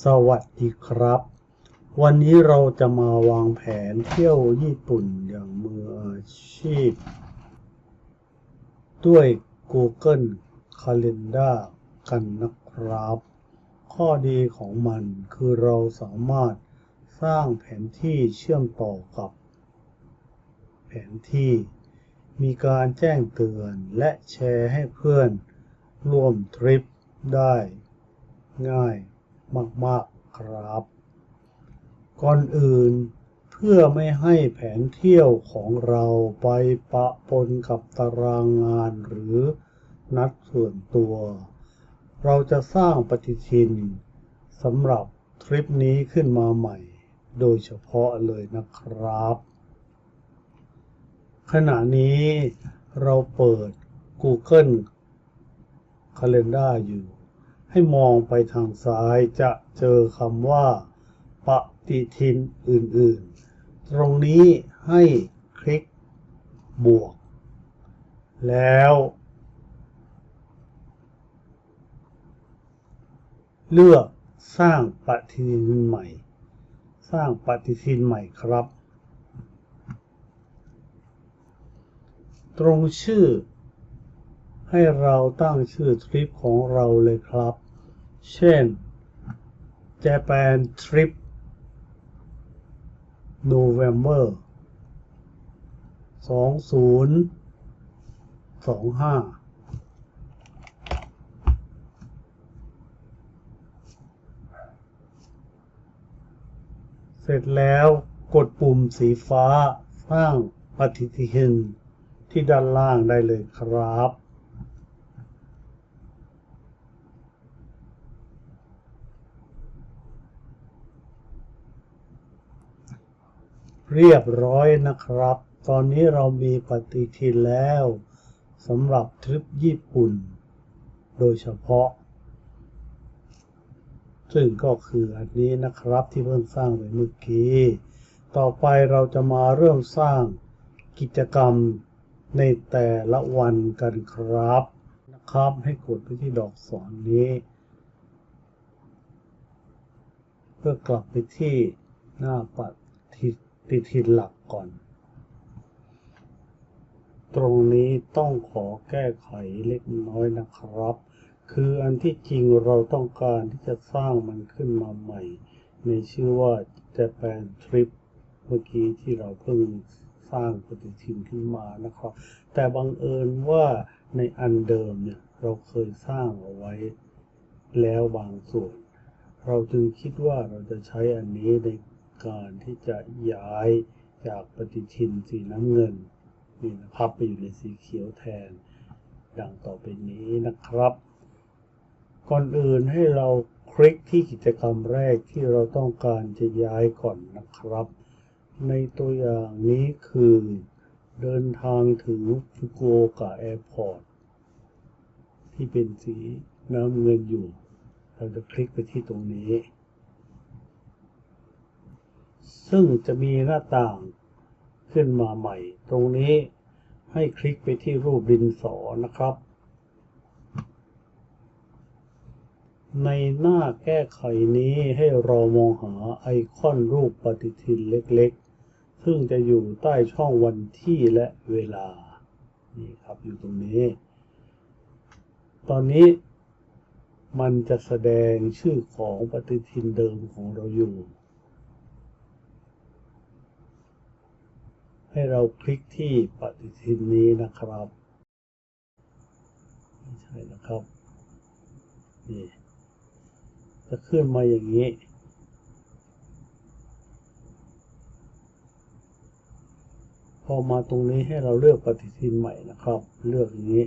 สวัสดีครับ วันนี้เราจะมาวางแผนเที่ยวญี่ปุ่นอย่างมืออาชีพ ด้วย Google Calendar กันนะครับ ข้อดีของมันคือเราสามารถสร้างแผนที่เชื่อมต่อกับ แผนที่ มีการแจ้งเตือนและแชร์ให้เพื่อนร่วมทริปได้ง่าย มาก ๆ ครับ ก่อนอื่นเพื่อไม่ให้แผนเที่ยวของเราไปปะปนกับตารางงานหรือนัดส่วนตัว เราจะสร้างปฏิทินสำหรับทริปนี้ขึ้นมาใหม่ โดยเฉพาะเลยนะครับ ขณะนี้เราเปิด Google Calendar อยู่ ให้มองไปทางซ้ายจะเจอคำว่า ปฏิทินอื่นๆ ตรงนี้ให้คลิกบวก แล้ว เลือกสร้างปฏิทินใหม่ สร้างปฏิทินใหม่ครับ ตรงชื่อให้เราตั้งชื่อทริปของเราเลยครับ เช่น Japan Trip November 2025เสร็จแล้วกดปุ่มสีฟ้าสร้างปฏิทินที่ด้านล่างได้เลยครับ เรียบร้อยนะครับ ตอนนี้เรามีปฏิทินแล้วสำหรับทริปญี่ปุ่น โดยเฉพาะ ซึ่งก็คืออันนี้นะครับที่เพิ่งสร้างไปเมื่อกี้ ต่อไปเราจะมาเริ่มสร้างกิจกรรมในแต่ละวันกันครับนะครับให้กดไปที่ดอกศรนนี้ เพื่อกลับไปที่หน้าป ฏิทินหลักก่อน ตรงนี้ต้องขอแก้ไขเล็กน้อยนะครับ คืออันที่จริงเราต้องการที่จะสร้างมันขึ้นมาใหม่ ในชื่อว่า Japan Trip เมื่อกี้ที่เราเพิ่งสร้างปฏิทินขึ้นมานะครับ แต่บังเอิญว่าในอันเดิมเนี่ยเราเคยสร้างเอาไว้แล้วบางส่วน เราจึงคิดว่าเราจะใช้อันนี้ใน การที่จะย้ายจากปฏิทินสีน้ำเงินนี่นะครับไปอยู่ในสีเขียวแทน ดังต่อไปนี้นะครับ ก่อนอื่นให้เราคลิกที่กิจกรรมแรกที่เราต้องการจะย้ายก่อนนะครับ ในตัวอย่างนี้คือเดินทางถึงฟุกุโอกะแอร์พอร์ตที่เป็นสีน้ำเงินอยู่ เราจะคลิกไปที่ตรงนี้ ซึ่งจะมีหน้าต่างขึ้นมาใหม่ ตรงนี้ให้คลิกไปที่รูปดินสอนะครับ ในหน้าแก้ไขนี้ให้เรามองหาไอคอนรูปปฏิทินเล็กๆ ซึ่งจะอยู่ใต้ช่องวันที่และเวลา นี่ครับอยู่ตรงนี้ ตอนนี้มันจะแสดงชื่อของปฏิทินเดิมของเราอยู่ ให้เราคลิกที่ปฏิทินนี้นะครับไม่ใช่นะครับนี่จะขึ้นมาอย่างนี้ พอมาตรงนี้ให้เราเลือกปฏิทินใหม่นะครับ เลือกอย่างนี้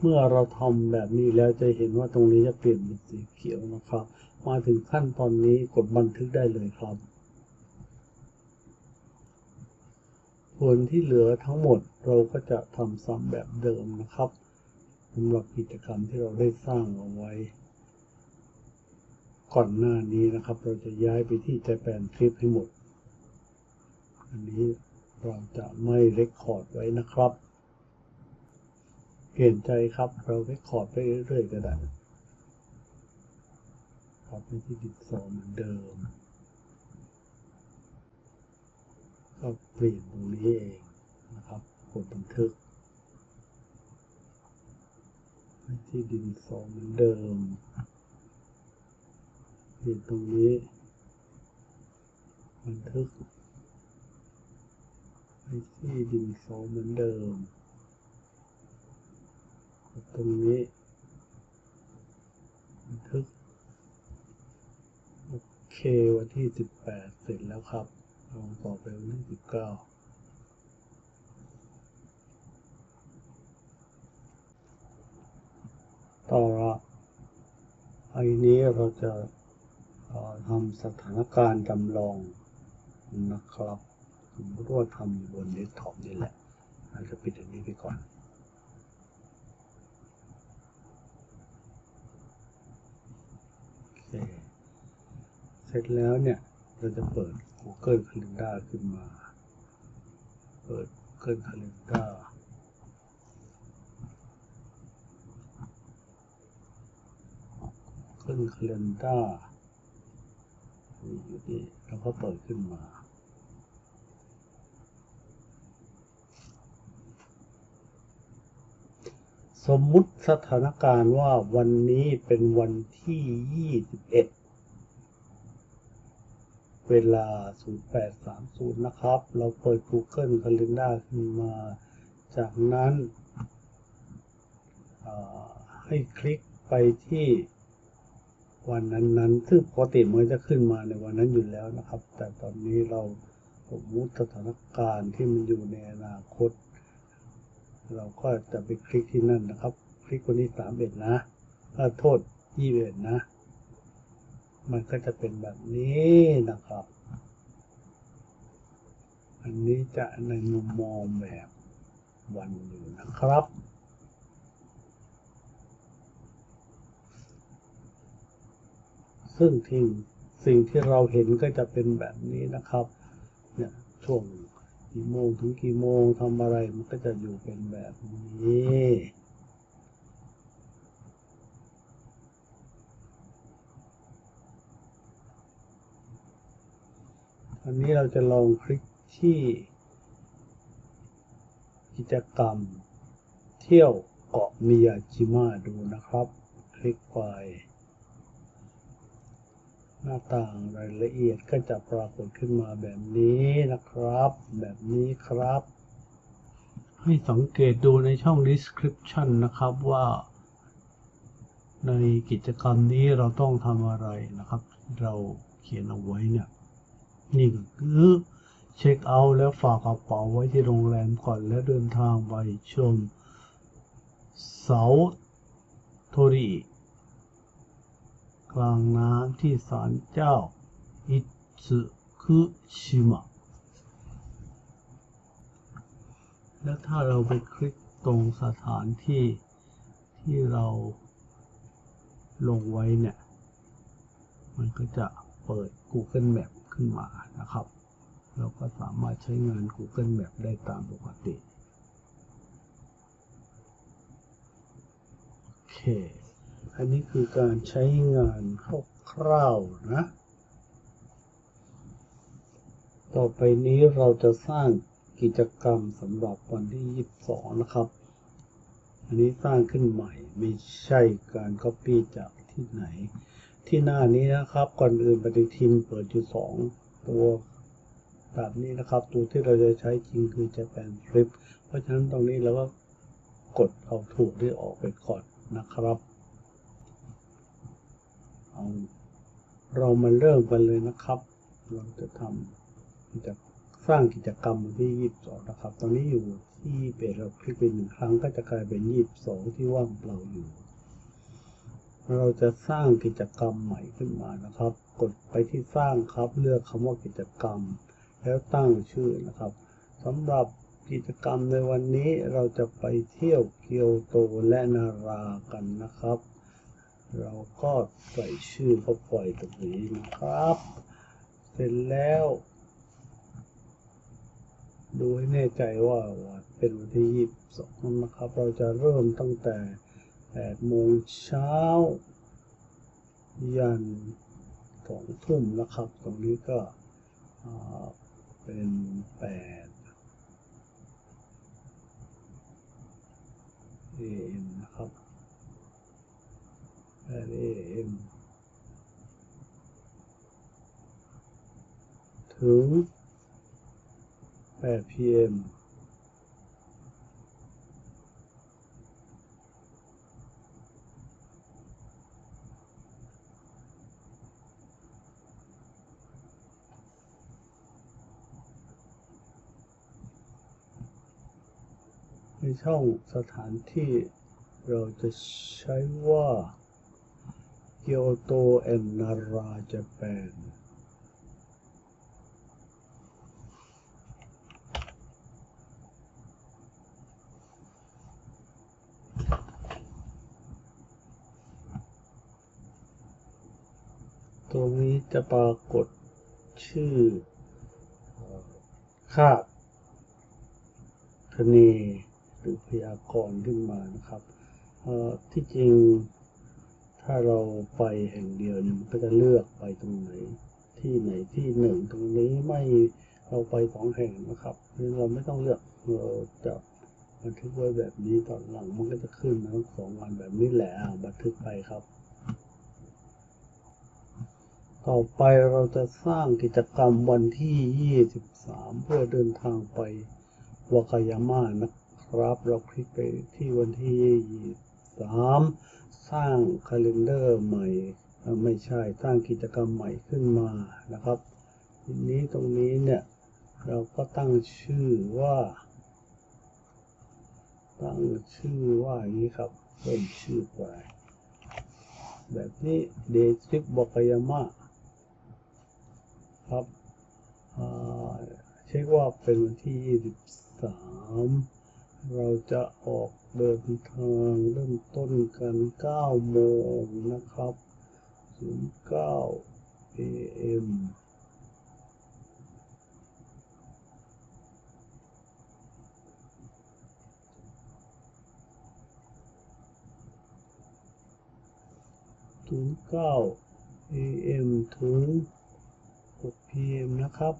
เมื่อเราทำแบบนี้แล้วจะเห็นว่าตรงนี้จะเปลี่ยนเป็นสีเขียวนะครับ มาถึงขั้นตอนนี้กดบันทึกได้เลยครับ ส่วนที่เหลือทั้งหมดเราก็จะทำซ้ำแบบเดิมนะครับสำหรับกิจกรรมที่เราได้สร้างเอาไว้ ก่อนหน้านี้นะครับ เราจะย้ายไปที่ Japan Trip ให้หมด อันนี้เราจะไม่เรคคอร์ดไว้นะครับ เปลี่ยนใจครับเราเรคคอร์ดไปเรื่อยๆก็ได้ครับให้ที่ดินสอเหมือนเดิม ก็เปลี่ยนตรงนี้เองนะครับกดบันทึกให้ที่ดินสองเหมือนเดิมเปลี่ยนตรงนี้ บันทึกให้ที่ดินสองเหมือนเดิมกดตรงนี้บันทึกโอเควันที่สิบแปดเสร็จแล้วครับ ต่อไปวันที่สิบเก้าต่อละไอ้นี้เราจะทำสถานการณ์จำลองนะครับสมมติว่าทำอยู่บนเดสก์ท็อปนี่แหละเราจะปิดอันนี้ไปก่อนโอเคเสร็จแล้วเนี่ย เราจะเปิด Google Calendar ขึ้นมา เปิด Google Calendar ขึ้น Calendar นี่อยู่นี่แล้วก็เปิดขึ้นมาสมมุติสถานการณ์ว่าวันนี้เป็นวันที่ 21 เวลา 0830 นะครับ เราเปิด Google Calendar ขึ้นมา จากนั้น ให้คลิกไปที่วันนั้นๆ ซึ่งปกติมันจะขึ้นมาในวันนั้นอยู่แล้วนะครับ แต่ตอนนี้เราสมมติสถานการณ์ที่มันอยู่ในอนาคต เราก็จะไปคลิกที่นั่นนะครับ คลิกวันที่ 31 นะ โทษ 21 นะ มันก็จะเป็นแบบนี้นะครับ อันนี้จะในมุมมองแบบวันอยู่นะครับ ซึ่งที่สิ่งที่เราเห็นก็จะเป็นแบบนี้นะครับ เนี่ยช่วงกี่โมงถึงกี่โมงทำอะไรมันก็จะอยู่เป็นแบบนี้ อันนี้เราจะลองคลิกที่กิจกรรม เที่ยวเกาะมิยาจิมะดูนะครับ คลิกไป หน้าต่างรายละเอียดก็จะปรากฏขึ้นมาแบบนี้นะครับ แบบนี้ครับ ให้สังเกตดูในช่อง description นะครับว่า ในกิจกรรมนี้เราต้องทำอะไรนะครับ เราเขียนเอาไว้เนี่ย นี่ก็คือเช็คเอาท์แล้วฝากกระเป๋าไว้ที่โรงแรมก่อนและเดินทางไปชมเสาโทริกลางน้ำที่ศาลเจ้าอิซึคุชิมะ แล้วถ้าเราไปคลิกตรงสถานที่ที่เราลงไว้เนี่ย มันก็จะเปิด Google Map ขึ้นมานะครับ เราก็สามารถใช้งาน Google Map ได้ตามปกติ โอเค อันนี้คือการใช้งานคร่าวๆนะ ต่อไปนี้เราจะสร้างกิจกรรมสำหรับวันที่ 22 นะครับ อันนี้สร้างขึ้นใหม่ไม่ใช่การ Copy จากที่ไหน ที่หน้านี้นะครับ ก่อนอื่นปฏิทินเปิดอยู่2ตัวแบบนี้นะครับ ตัวที่เราจะใช้จริงคือ Japan Trip เพราะฉะนั้นตรงนี้เราก็กดเอาถูกที่ออกไปก่อนนะครับเอาเรามาเริ่มกันเลยนะครับ เราจะทำจะสร้างกิจกรรมวันที่ 22 นะครับ ตอนนี้อยู่ที่เปเราคลิกไปหนึ่งครั้งก็จะกลายเป็น 22 ที่ว่างเปล่าอยู่ เราจะสร้างกิจกรรมใหม่ขึ้นมานะครับ กดไปที่สร้างครับ เลือกคำว่ากิจกรรม แล้วตั้งชื่อนะครับสำหรับกิจกรรมในวันนี้เราจะไปเที่ยวเกียวโตและนารากันนะครับ เราก็ใส่ชื่อเข้าไปตรงนี้นะครับ เสร็จแล้ว ดูให้แน่ใจว่าเป็นวันที่22นะครับ เราจะเริ่มตั้งแต่ 8โมงเช้า ยันสองทุ่มนะครับ ตรงนี้ก็เป็นแปด AM นะครับแปด AM ถึงแปด PM ช่องสถานที่เราจะใช้ว่าเกียวโตแอนนาราจแปนตรงนี้จะปรากฏชื่อคาดคะเน หรือพยากรณ์ขึ้นมานะครับที่จริงถ้าเราไปแห่งเดียวเนี่ยมันก็จะเลือกไปตรงไหนที่ไหนที่หนึ่งตรงนี้ไม่เราไปสองแห่งนะครับเราไม่ต้องเลือกเราจะบันทึกไว้แบบนี้ตอนหลังมันก็จะขึ้นมาทั้งสองวันแบบนี้แหละอะบันทึกไปครับ ต่อไปเราจะสร้างกิจกรรมวันที่ 23 เพื่อเดินทางไปวากายาม่านะ ครับ เราคลิกไปที่วันที่23สร้างคาล endar ใหม่ไม่ใช่สร้างกิจกรรมใหม่ขึ้นมานะครับทีนี้ตรงนี้เนี่ยเราก็ตั้งชื่อว่า ตั้งชื่อว่าอย่างนี้ครับเพิ่มชื่อไปแบบนี้ day trip วากยาม่าครับเช็คว่าเป็นวันที่ 23 เราจะออกเดินทางเริ่มต้นกัน 9 โมงนะครับ 09 AM 09 AM ถึง6 PM นะครับ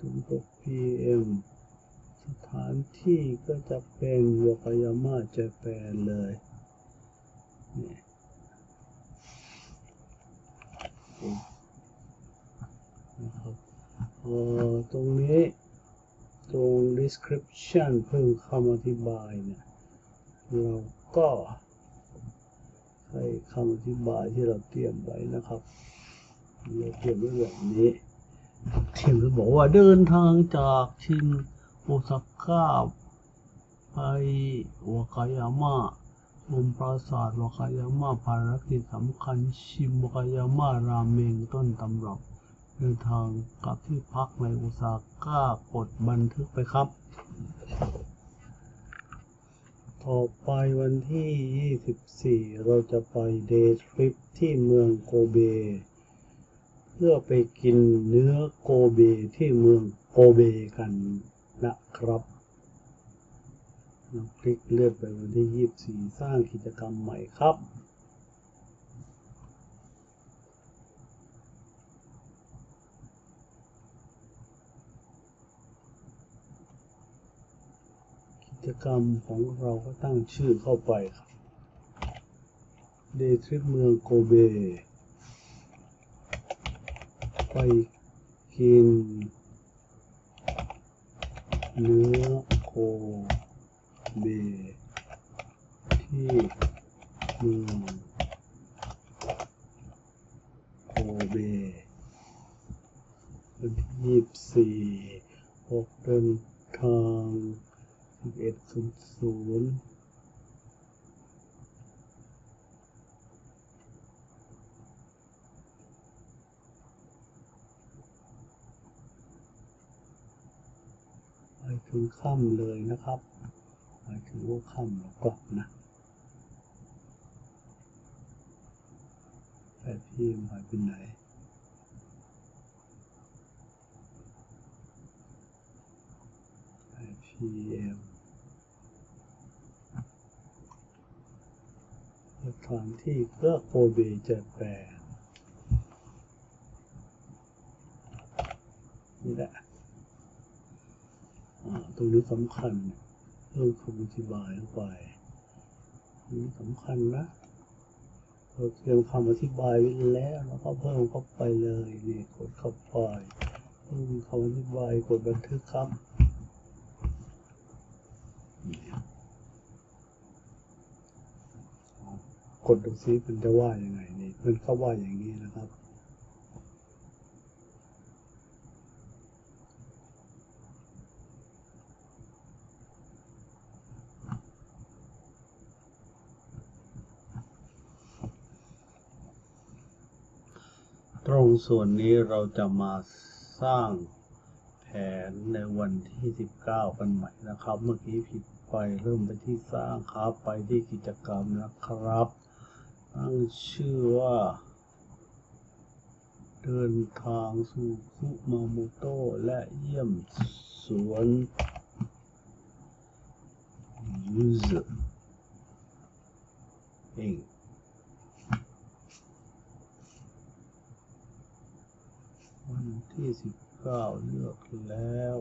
ถึง 6 PM สถานที่ก็จะเป็นวากายาม่าเจแปนเลยนี่นะครับเอ่อตรงนี้ตรง description เพิ่มคำอธิบายเนี่ยเราก็ใส่คำอธิบายที่เราเตรียมไว้นะครับเราเตรียมไว้แบบนี้ ทีมบอกว่าเดินทางจากชินโอซาก้าไปวากายาม่าชมปราสาทวากายาม่าภารกิจสำคัญชิมวากายาม่าราเมงต้นตำรับเดินทางกลับที่พักในโอซาก้ากดบันทึกไปครับ ต่อไปวันที่ 24 เราจะไปเดย์ทริปที่เมืองโกเบ พื่อไปกินเนื้อโกเบที่เมืองโกเบกันนะครับคลิกเลื่อนไปวันที่24สร้างกิจกรรมใหม่ครับ กิจกรรมของเราก็ตั้งชื่อเข้าไปครับ เดทริปเมืองโกเบ ไปกิน เนื้อโคเบที่เมืองโคเบวันที่ยี่สิบสี่ออกเดินทางสิบเอ็ดศูนย์ศูนย์ ค่ำเลยนะครับหมายถึงหัวค่ำแล้วก็นะแปดพี่หายไปไหนแปดพีเอ็มสถานที่เพื่อโคเบจะแปล รงนี้สำคัญเพิ่มคำอธิบายเข้าไปนนี้สำคัญนะเราเตรียมคำอธิบายไว้แล้วแล้วก็เพิ่มเข้าไปเลยนี่กดเข้าไปเพิ่มคำอธิบายกดบันทึกครับกดดูซิมันจะว่ายังไงนี่มันก็ว่าอย่างนี้นะครับ ตรงส่วนนี้เราจะมาสร้างแผนในวันที่ 19 กันใหม่นะครับ เมื่อกี้ผิดไปเริ่มไปที่สร้างครับไปที่กิจกรรมนะครับ ตั้งชื่อว่า เดินทางสู่คุมาโมโตะและเยี่ยมสวนยูซเอง วันที่สิบเก้าเลือกแล้ว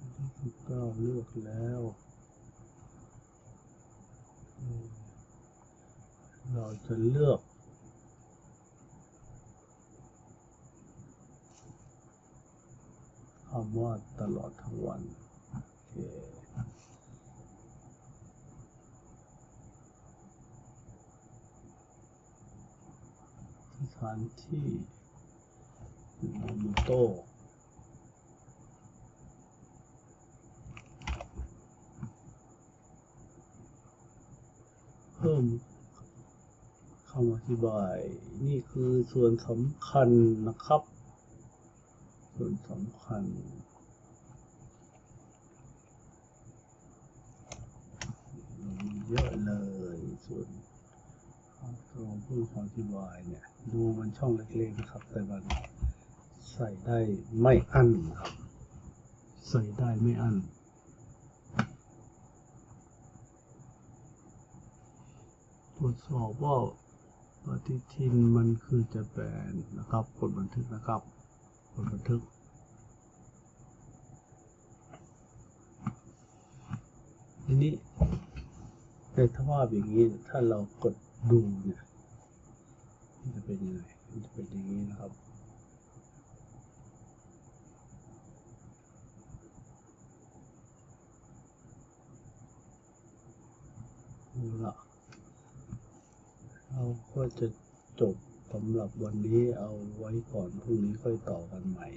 วันที่สิบเก้าเลือกแล้ว เราจะเลือกคำว่าตลอดทั้งวันโอเค ส ถานที่โมโมโตะเพิ่มคำอธิบาย นี่คือส่วนสำคัญนะครับ ส่วนสำคัญเยอะเลยส่วน ตัวผู้ขออธิบายเนี่ย ดูมันช่องเล็กๆนะครับ แต่มันใส่ได้ไม่อั้นครับ ใส่ได้ไม่อั้นตรวจสอบว่าปฏิทินมันคือจะแปนนะครับ กดบันทึกนะครับ กดบันทึกทีนี้ในสภาพอย่างนี้ถ้าเรากดดูเนี่ย มันจะเป็นยังไงมันจะเป็นอย่างนี้นะครับละเราก็จะจบสำหรับวันนี้เอาไว้ก่อนพรุ่งนี้ค่อยต่อกันใหม่